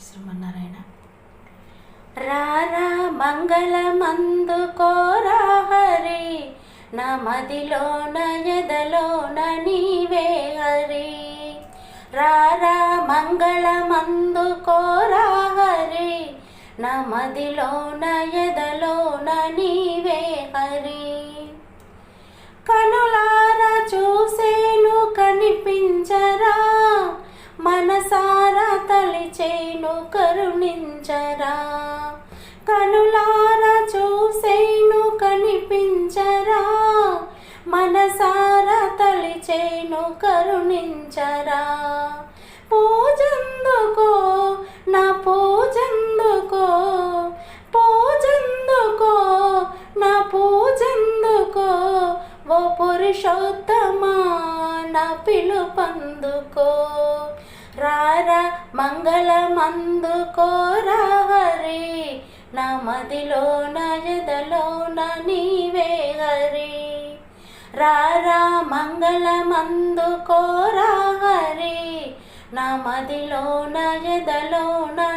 శ్రీమన్నారాయణ రారా మంగళమందు కోరా హరి నా మదిలో నయదలో నీవే హరి. రారా మంగళమందు కోరా హరి నా మదిలో నయదలో నీవే హరి. కనులారా చూసేను కనిపించరా మనసా తలిచేను కరుణించరా. కనులారా చూసేను కనిపించరా. మనసారా తలిచేను కరుణించరా. పూజందుకో నా పూజందుకో. పూజందుకో నా పూజందుకో. ఓ పురుషోత్తమా నా పిలుపందుకో. మంగళమందు కోరహరి నా మదిలో నా ఎదలో నా నీవే హరి. రారా మంగళమందు కోరహరి నా మదిలో నా ఎదలో నా